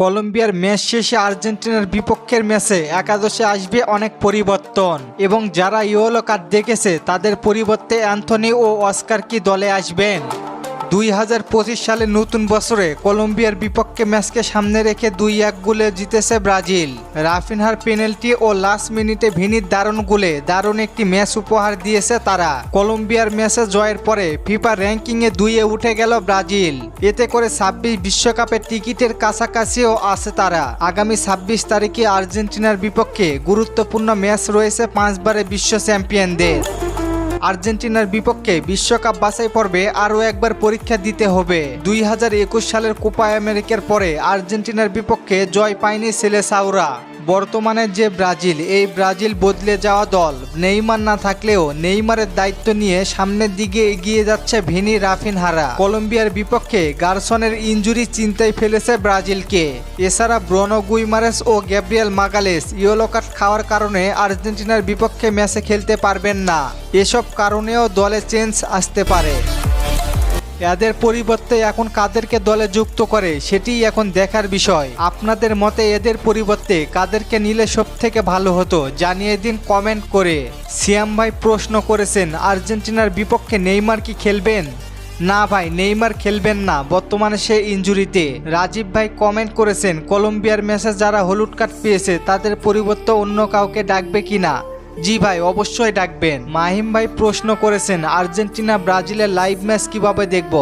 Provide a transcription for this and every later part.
কলম্বিয়ার ম্যাচ শেষে আর্জেন্টিনার বিপক্ষের ম্যাচে একাদশে আসবে অনেক পরিবর্তন। এবং যারা ইয়োলো কার্ড দেখেছে, তাদের পরিবর্তে অ্যান্থনি ও অস্কার কি দলে আসবেন? দুই হাজার পঁচিশ সালের নতুন বছরে কলম্বিয়ার বিপক্ষে ম্যাচকে সামনে রেখে দুই এক গোলে জিতেছে ব্রাজিল। রাফিনহার পেনাল্টি ও লাস্ট মিনিটে ভিনির দারুণ গোলে দারুণ একটি ম্যাচ উপহার দিয়েছে তারা। কলম্বিয়ার ম্যাচে জয়ের পরে ফিফা র্যাঙ্কিংয়ে দুইয়ে উঠে গেল ব্রাজিল। এতে করে ছাব্বিশ বিশ্বকাপের টিকিটের কাছাকাছিও আছে তারা। আগামী ছাব্বিশ তারিখে আর্জেন্টিনার বিপক্ষে গুরুত্বপূর্ণ ম্যাচ রয়েছে পাঁচবারের বিশ্ব চ্যাম্পিয়নদের। আর্জেন্টিনার বিপক্ষে বিশ্বকাপ বাছাই পর্বে আরও একবার পরীক্ষা দিতে হবে। দুই হাজার একুশ সালের কোপা আমেরিকার পরে আর্জেন্টিনার বিপক্ষে জয় পায়নি ছেলে সাউরা বর্তমানে যে ব্রাজিল, এই ব্রাজিল বদলে যাওয়া দল। নেইমার না থাকলেও নেইমারের দায়িত্ব নিয়ে সামনের দিকে এগিয়ে যাচ্ছে ভিনি রাফিনহারা। কলম্বিয়ার বিপক্ষে গার্সনের ইঞ্জুরি চিন্তায় ফেলেছে ব্রাজিলকে। এছাড়া ব্রনো গুইমারেস ও গ্যাব্রিয়েল মাগালেস ইয়েলো কার্ড খাওয়ার কারণে আর্জেন্টিনার বিপক্ষে ম্যাচে খেলতে পারবেন না। এসব কারণেও দলে চেঞ্জ আসতে পারে। এদের পরিবর্তে এখন কাদেরকে দলে যুক্ত করে, সেটিই এখন দেখার বিষয়। আপনাদের মতে এদের পরিবর্তে কাদেরকে নিলে সব থেকে ভালো হতো, জানিয়ে দিন কমেন্ট করে। সিয়াম ভাই প্রশ্ন করেছেন, আর্জেন্টিনার বিপক্ষে নেইমার কি খেলবেন? না ভাই, নেইমার খেলবেন না, বর্তমানে সে ইঞ্জুরিতে। রাজীব ভাই কমেন্ট করেছেন, কলম্বিয়ার ম্যাচে যারা হলুদ কার্ড পেয়েছে, তাদের পরিবর্তে অন্য কাউকে ডাকবে কিনা? জি ভাই, অবশ্যই ডাকবেন। মাহিম ভাই প্রশ্ন করেছেন, আর্জেন্টিনা, ব্রাজিলের লাইভ ম্যাচ কীভাবে দেখব?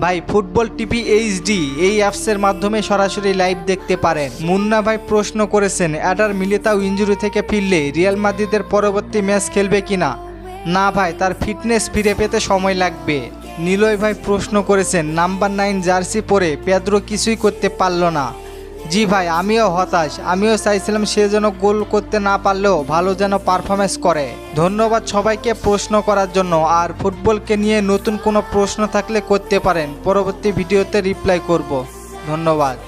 ভাই, ফুটবল টিভি এইচডি এই অ্যাপসের মাধ্যমে সরাসরি লাইভ দেখতে পারেন। মুন্না ভাই প্রশ্ন করেছেন, অ্যাডার মিলিতাও ইঞ্জুরি থেকে ফিরলে রিয়াল মাদ্রিদের পরবর্তী ম্যাচ খেলবে কিনা? না ভাই, তার ফিটনেস ফিরে পেতে সময় লাগবে। নিলয় ভাই প্রশ্ন করেছেন নাম্বার নাইন জার্সি পরে পেদ্রো কিছুই করতে পারল না। জি ভাই, আমিও হতাশ। আমিও চাইছিলাম সে যেন গোল করতে না পারলেও ভালো যেন পারফরমেন্স করে। ধন্যবাদ সবাইকে প্রশ্ন করার জন্য। আর ফুটবলকে নিয়ে নতুন কোনো প্রশ্ন থাকলে করতে পারেন। পরবর্তী ভিডিওতে রিপ্লাই করব। ধন্যবাদ।